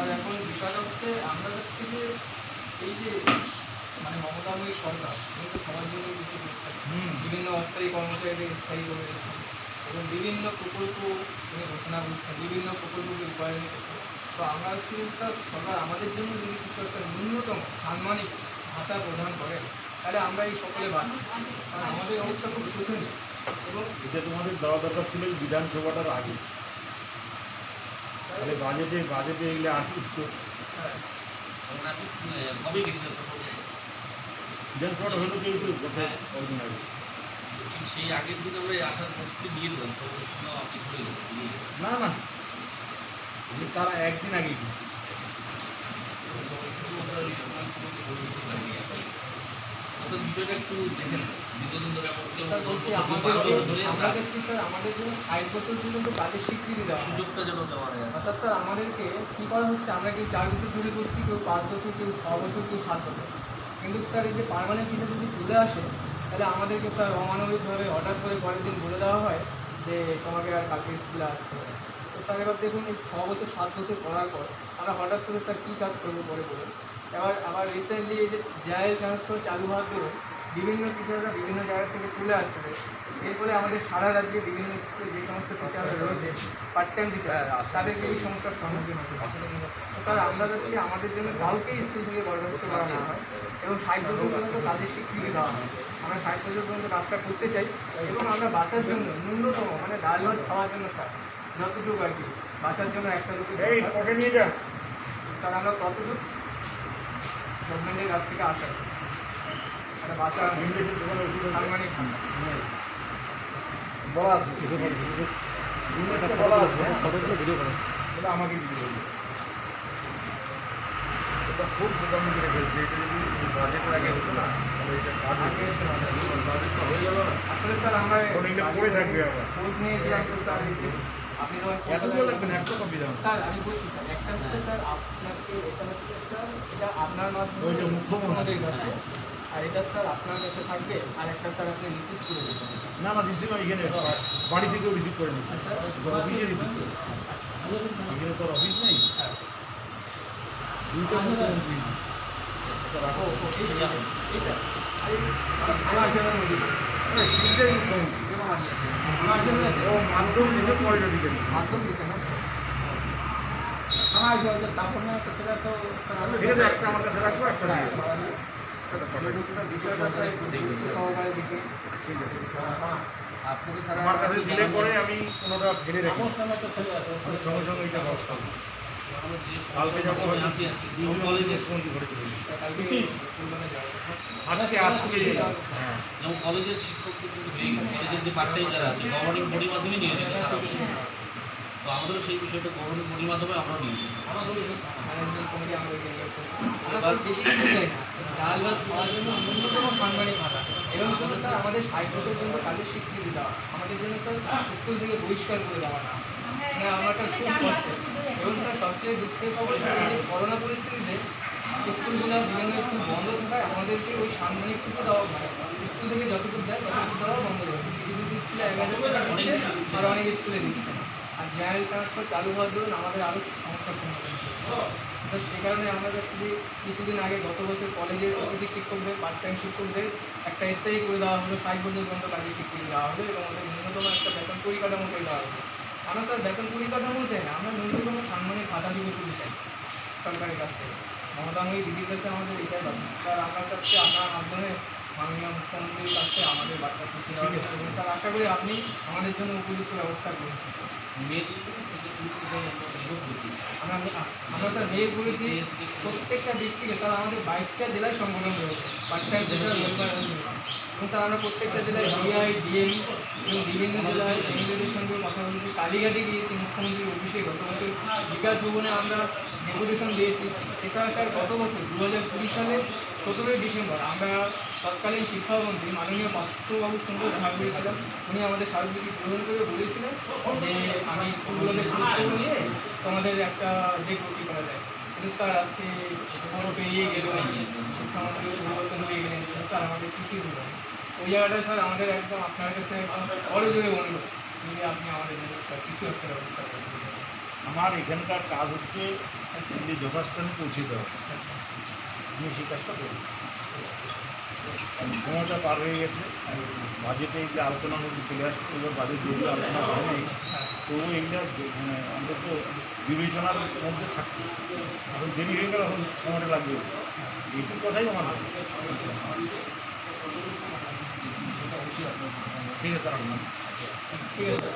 Sir এখন বিষয়টা হচ্ছে আমরা হচ্ছে যে এই যে মানে মমতাময়ী সরকার উনি তো সবার জন্য কিছু করছেন। বিভিন্ন অস্থায়ী কর্মচারীদের স্থায়ী করে দিয়েছেন এবং বিভিন্ন প্রকল্প উনি ঘোষণা করছেন বিভিন্ন প্রকল্পকে রূপায়ণ করছেন তো আমরা হচ্ছে স্যার সরকার আমাদের জন্য যদি কিছু একটা ন্যূনতম সাম্মানিক ভাতা প্রদান করেন তাহলে আমরা এই সকলে বাঁচি। কারণ আমাদের অবস্থা খুব শোচনীয়। এবং এটা তোমাদের দেওয়া দরকার ছিল বিধানসভাটার আগে। তাহলে বাজেটে বাজেটে এগুলো আসিস তো হ্যাঁ, তখন আপনি আহ, কবে গেছিলেন সফর করতে? বিধানসভাটা হলো কি একটু গত কদিন আগে ঠিক সেই আগের দিন আমরা আসার প্রস্তুতি নিয়েছিলাম তো না না। তারা একদিন আগে বিষয়টা একটু দেখেন আমাদের জন্য ষাট বছর পর্যন্ত কাজের স্বীকৃতি দেওয়া সুযোগটা যেন দেওয়া হয়। কি। অর্থাৎ স্যার আমাদেরকে কী করা হচ্ছে? আমরা কেউ চার বছর ধরে করছি? কেউ পাঁচ বছর কেউ ছ বছর কেউ সাত বছর? কিন্তু স্যার এই যে পারমানেন্ট ভিসা যদি চলে আসে তাহলে আমাদেরকে স্যার অমানবিকভাবে হঠাৎ করে পরের দিন বলে দেওয়া হয় যে তোমাকে আর কালকে স্কুলে আসতে হবে তো স্যার এবার দেখুন এই ছ বছর সাত বছর করার পর আমরা হঠাৎ করে স্যার কী কাজ করব পরে পরে এবার আবার রিসেন্টলি এই যে জেআইএল ট্রান্সফার চালু হওয়ার দরুন বিভিন্ন টিচাররা বিভিন্ন জায়গা থেকে চলে আসছে। এর ফলে আমাদের সারা রাজ্যে বিভিন্ন স্কুলে যে সমস্ত টিচাররা রয়েছে পার্ট টাইম টিচার তাদেরকে এই সমস্যার সম্মুখীন হতে হচ্ছে তো স্যার আমরা যাচ্ছি আমাদের জন্য কাউকেই স্কুল থেকে বরখাস্ত করা না হয় এবং ষাট বছর পর্যন্ত কাজের স্বীকৃতি দেওয়া হয়। আমরা ষাট বছর পর্যন্ত কাজটা করতে চাই এবং আমরা বাঁচার জন্য ন্যূনতম মানে ডাল ভাত খাওয়ার জন্য স্যার যতটুকু আর কি বাঁচার জন্য একটা দুটো নিয়ে যা। স্যার আমরা কতটুকু গভর্নমেন্টের কাছ থেকে আশা করি মানে বাঁচা ইংলিশের দোকানে ওষুধ আছে? সাংমানিক বলা আছে বলা আছে। ভিডিও করো। এটা আমাকে দিতে বলবে এটা খুব মোটামুটি করে ফেলছে এটা যদি বাজেটের আগে হতো না তাহলে এটা কাজ আগে বাঁচা। বাজেটটা হয়ে গেল না। আসলে স্যার আমরা পড়ে থাকবে আবার। খোঁজ নিয়েছিলাম তো স্যার এতগুলো লাগবে না একটা কপি দাও। স্যার আমি বলছি স্যার একটা হচ্ছে স্যার আপনাকে এটা হচ্ছে স্যার এটা আপনার মাধ্যমে ওইটা মুখ্যমন্ত্রী। মুখ্যমন্ত্রীর কাছে আর এটা স্যার আপনার কাছে থাকবে আর একটা স্যার আপনি রিসিভ করে দেবেন। না না রিসিভ এখানে বাড়ি থেকেও রিসিভ করে নিচ্ছি অফিসে রিসিভ করে এখানে তোর অফিস নেই। দুইটা মুখ্যমন্ত্রী। একটা আমার কাছে রাখব একটা আপনাকে আমার কাছে দিলে পরে আমি কোনোটা ফেলে রাখি আমার সময় তো চলে আসে আমি সঙ্গে সঙ্গে এটা ব্যবস্থা করব। আমরা যে কালকে সমস্যার যখন মধ্যে আছি আর কি এবং কলেজে মুখ্যমন্ত্রী ঘরে চলে যাবে। কালকে কল্যাণে যাওয়া আজকে আজকে হ্যাঁ। যেমন কলেজের শিক্ষকদের কিন্তু কলেজের যে পার্ট টাইম যারা আছে গভর্নিং বডির মাধ্যমে নিয়েছে তারা। তো আমাদেরও সেই বিষয়টা গভর্নিং বডির মাধ্যমে আমরা নিয়েছি ম্যানেজমেন্ট আমরা ওইটা নিয়োগ আমরা স্যার বেশি না। ডাল ভাত খাওয়ার জন্য ন্যূনতম সাংবাদিক ভাতা। এবং শুধু স্যার আমাদের ষাট বছর পর্যন্ত কাজের স্বীকৃতি দেওয়া। আমাদের জন্য স্যার স্কুল থেকে বহিষ্কার করে দেওয়া না। হ্যাঁ আমার খুব কষ্ট। এবং স্যার সবচেয়ে দুঃখের খবর এই যে করোনা পরিস্থিতিতে স্কুলগুলো বিভিন্ন স্কুল বন্ধ থাকায় আমাদেরকে ওই সাংবাদিকটুকু দেওয়া মানে স্কুল থেকে যতটুকু দেয় ততটুকু দেওয়া বন্ধ রয়েছে কিছু কিছু স্কুলে আর অনেক স্কুলে দিচ্ছে। আর জেনারেল ট্রান্সফার চালু হওয়ার দরুন আমাদের আরও সমস্যার সম্মুখীন। তো সে কারণে আমরা যে কিছুদিন আগে গত বছর কলেজের প্রতিটি শিক্ষকদের পার্ট টাইম শিক্ষকদের একটা স্থায়ী করে দেওয়া হলো, ষাট বছর পর্যন্ত কাজের স্বীকৃতি দেওয়া হলো এবং ওদের ন্যূনতম একটা বেতন পরিকাঠামো করে দেওয়া হয়েছে। আমরা স্যার বেতন পরিকাঠামো চাই না আমরা ন্যূনতম সাম্মানিক ভাতা দিব শুরু চাই সরকারের কাছ থেকে। মমতাময়ী দিদির কাছে আমাদের এটাই কথা স্যার আমরা চাচ্ছি আপনার মাধ্যমে মাননীয় মুখ্যমন্ত্রীর কাছে আমাদের বার্তা খুশি দেওয়া স্যার আশা করি আপনি আমাদের জন্য উপযুক্ত ব্যবস্থা করুন। আমরা আমরা স্যার মেয়ে করেছি প্রত্যেকটা ডিস্ট্রিক্টে স্যার আমাদের বাইশটা জেলায় সংগঠন রয়েছে। টাইম টিচার এবং স্যার আমরা প্রত্যেকটা জেলায় ডিআই ডিএম এবং বিভিন্ন জেলায় এমএলএদের সঙ্গে কালীঘাটে গিয়েছি, মুখ্যমন্ত্রীর অফিসে গত বছর বিকাশ ভবনে আমরা ডেপুটেশন দিয়েছি। এছাড়া স্যার, গত বছর দু হাজার কুড়ি সালে সতেরোই ডিসেম্বর আমরা তৎকালীন শিক্ষামন্ত্রী মাননীয় পার্থবাবুর সঙ্গে দেখা করেছিলাম উনি আমাদের স্মারকলিপি গ্রহণ করে বলেছিলেন যে, আমি স্কুলগুলোকে খবর নিয়ে তোমাদের একটা কী করা যায়। কিন্তু স্যার, আজকে খবর পেরিয়ে গেল শিক্ষামন্ত্রী পরিবর্তন হয়ে গেলেন। স্যার, আমাদের কিছুই হলো ওই জায়গাটায় স্যার, আমাদের একদম আপনার কাছে বড় জোরে অনুরোধ। যদি আপনি আমাদের স্যার কিছু একটা ব্যবস্থা করে। আমার এখানকার কাজ হচ্ছে এগুলি যথাস্থানে পৌঁছে দেওয়া আমি সেই কাজটা করি সময়টা পার হয়ে গেছে বাজেটে এগুলো আলোচনার মধ্যে চলে আসছে এবার বাজেট যেগুলো আলোচনা হয়নি তবু এগুলো মানে অন্তত বিবেচনার মধ্যে থাকবে এখন দেরি হয়ে গেলে এখন সময়টা লাগবে এইটুকু কথাই আমার ঠিক আছে আপনার ঠিক আছে